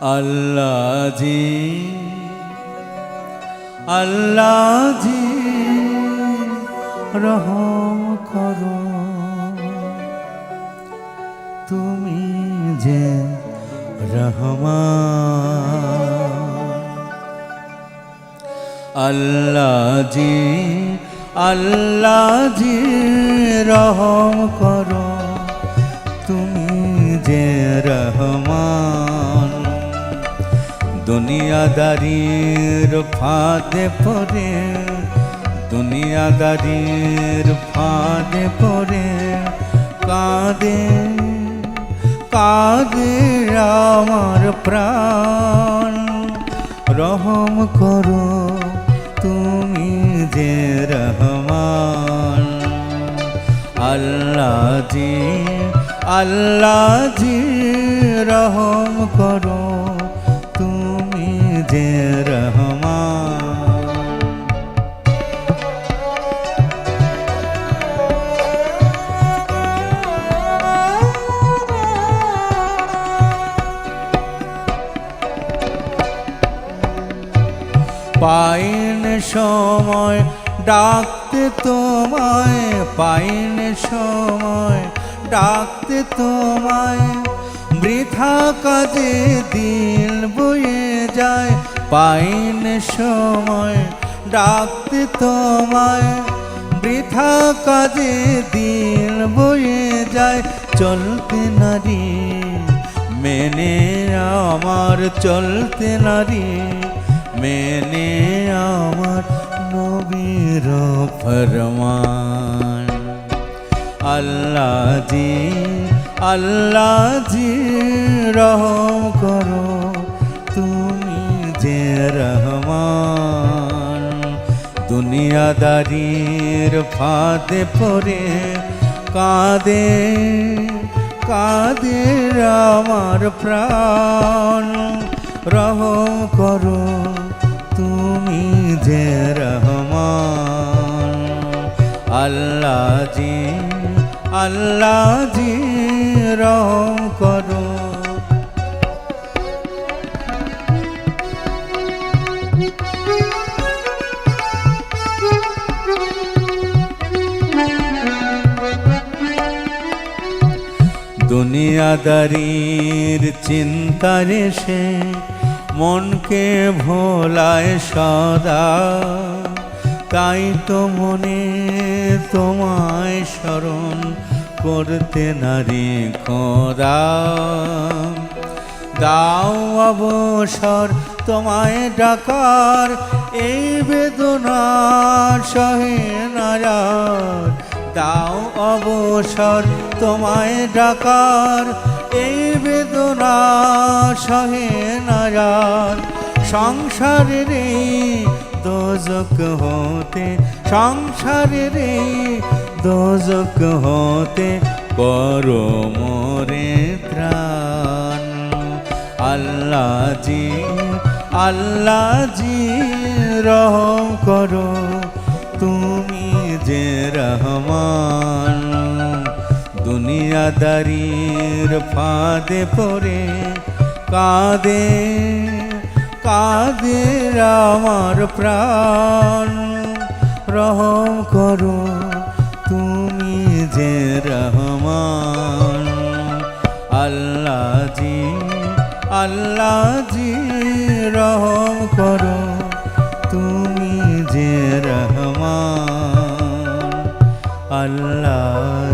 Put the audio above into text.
আল্লাহ জি আল্লাহ জি রহম করো। তুমি যে রহমান আল্লাহ জি আল্লাহ জি রহম করো। তুমি যে রহমান দুনিয়াদারির ফাঁদে পড়ে, দুনিয়াদারির ফাঁদে পড়ে, কাঁদে কাঁদে আমার প্রাণ। রহম করো তুমি যে রহমান। আল্লাহ জি আল্লাহ জি, রহম করো। যে রহমান। পাইন সময় ডাকতে তোমায় পাইন সময় ডাকতে তোমায়। বৃথা কাজে দিল বয়ে যায়। পাইন সময়, ডাকতে তোমায়। বৃথা কাজে দিল বয়ে যায়, চলতে নারী। মেনে আমার চলতে নারী। মেনে আমার নবীর ফরমান। আল্লাহ জি আল্লাহ জি রহম করো, তুমি যে রহমান। দুনিয়াদারির ফাঁদে পরে কাঁদে কাঁদে আমার প্রাণ। রহম করো, তুমি যে রহমান। আল্লাহ জি আল্লাহ জি রহম করো। দুনিয়াদারির চিন্তারে সে মনকে ভোলায় সদা। তাই তো মনে তোমায় স্মরণ করতে নারী খোদা দাও অবসর, তোমায় ডাকার এই বেদনার সহে নারার। দাও অবসর, তোমায় ডাকার এই বেদনা সহে নারার। সংসারের এই দোজক হতে, সংসারের এই দোজক হতে করো মোরে ত্রাণ। আল্লাহ জি রহম করো তুমি যে রহমান। দুনিয়াদারির ফাঁদে পড়ে কাঁদে কাঁদে আমার প্রাণ। রহম করো আল্লাহ জি রহম করো। তুমি যে রহমান আল্লাহ